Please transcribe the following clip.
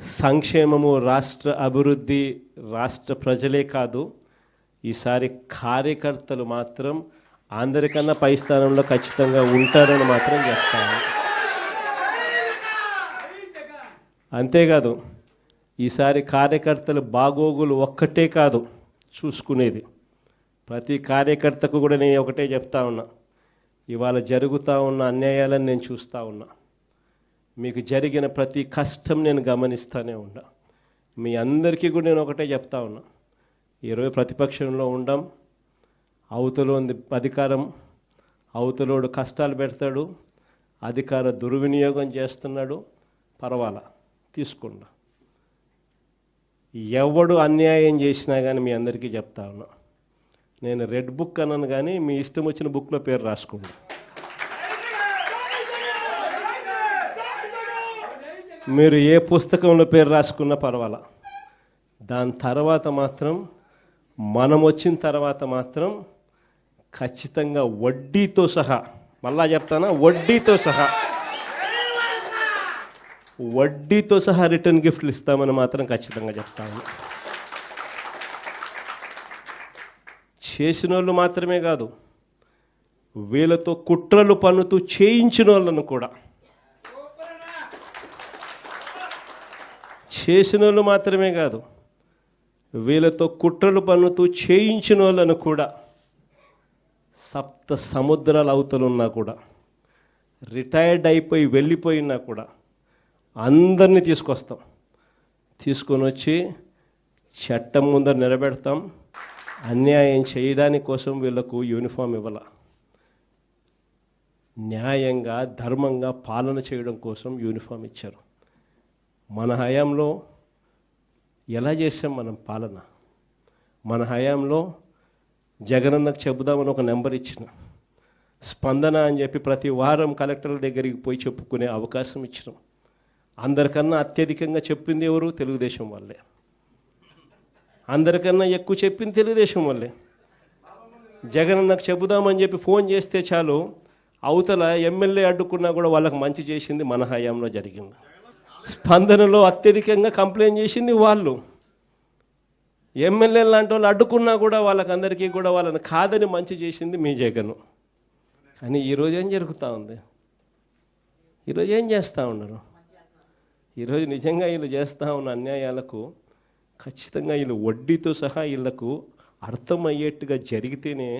సంక్షేమము రాష్ట్ర అభివృద్ధి రాష్ట్ర ప్రజలే కాదు ఈసారి కార్యకర్తలు మాత్రం అందరికన్నా పై స్థానంలో ఖచ్చితంగా ఉంటారని మాత్రం చెప్తాను అంతేకాదు ఈసారి కార్యకర్తలు బాగోగులు ఒక్కటే కాదు చూసుకునేది. ప్రతి కార్యకర్తకు కూడా నేను ఒకటే చెప్తా ఉన్నా. ఇవాళ జరుగుతూ ఉన్న అన్యాయాలను నేను చూస్తూ ఉన్నా. మీకు జరిగిన ప్రతి కష్టం నేను గమనిస్తూనే ఉన్నా. మీ అందరికీ కూడా నేను ఒకటే చెప్తా ఉన్నా. ఈరోజు ప్రతిపక్షంలో ఉండం అవతల ఉంది అధికారం అవతలోడు కష్టాలు పెడతాడు అధికార దుర్వినియోగం చేస్తున్నాడు పర్వాలా తీసుకుండా ఎవడు అన్యాయం చేసినా కానీ మీ అందరికీ చెప్తా ఉన్నా. నేను రెడ్ బుక్ అన్నాను కానీ మీ ఇష్టం వచ్చిన బుక్లో పేరు రాసుకోండి మీరు ఏ పుస్తకంలో పేరు రాసుకున్నా పర్వాలా. దాని తర్వాత మాత్రం మనం వచ్చిన తర్వాత మాత్రం ఖచ్చితంగా వడ్డీతో సహా మళ్ళా చెప్తానా? వడ్డీతో సహా. వడ్డీతో సహా రిటర్న్ గిఫ్ట్లు ఇస్తామని మాత్రం ఖచ్చితంగా చెప్తాను చేసిన వాళ్ళు మాత్రమే కాదు వీళ్ళతో కుట్రలు పన్నుతూ చేయించిన వాళ్ళను కూడా చేసిన వాళ్ళు మాత్రమే కాదు వీళ్ళతో కుట్రలు పన్నుతూ చేయించిన వాళ్ళను కూడా సప్త సముద్రాల అవతలున్నా కూడా రిటైర్డ్ అయిపోయి వెళ్ళిపోయినా కూడా అందరినీ తీసుకొస్తాం. తీసుకొని వచ్చి చట్టం ముందర నిలబెడతాం. అన్యాయం చేయడానికి కోసం వీళ్ళకు యూనిఫామ్ ఇవ్వాల. న్యాయంగా ధర్మంగా పాలన చేయడం కోసం యూనిఫామ్ ఇచ్చారు. మన హయాంలో ఎలా చేసాం మనం పాలన? మన హయాంలో జగనన్నకు చెబుదామని ఒక నెంబర్ ఇచ్చిన. స్పందన అని చెప్పి ప్రతి వారం కలెక్టర్ల దగ్గరికి పోయి చెప్పుకునే అవకాశం ఇచ్చినాం. అందరికన్నా అత్యధికంగా చెప్పింది ఎవరు? తెలుగుదేశం వాళ్ళే. అందరికన్నా ఎక్కువ చెప్పింది తెలుగుదేశం వాళ్ళే. జగనన్నకు చెబుదామని చెప్పి ఫోన్ చేస్తే చాలు అవతల ఎమ్మెల్యే అడ్డుకున్నా కూడా వాళ్ళకి మంచి చేసింది మన హయాంలో జరిగింది. స్పందనలో అత్యధికంగా కంప్లైంట్ చేసింది వాళ్ళు. ఎమ్మెల్యే లాంటి వాళ్ళు అడ్డుకున్నా కూడా వాళ్ళకందరికీ కూడా వాళ్ళని కాదని మంచి చేసింది మీ జగన్. కానీ ఈరోజు ఏం జరుగుతూ ఉంది? ఈరోజు ఏం చేస్తూ ఉన్నారు? ఈరోజు నిజంగా వీళ్ళు చేస్తూ ఉన్న అన్యాయాలకు ఖచ్చితంగా వీళ్ళు వడ్డీతో సహా వీళ్ళకు అర్థమయ్యేట్టుగా జరిగితేనే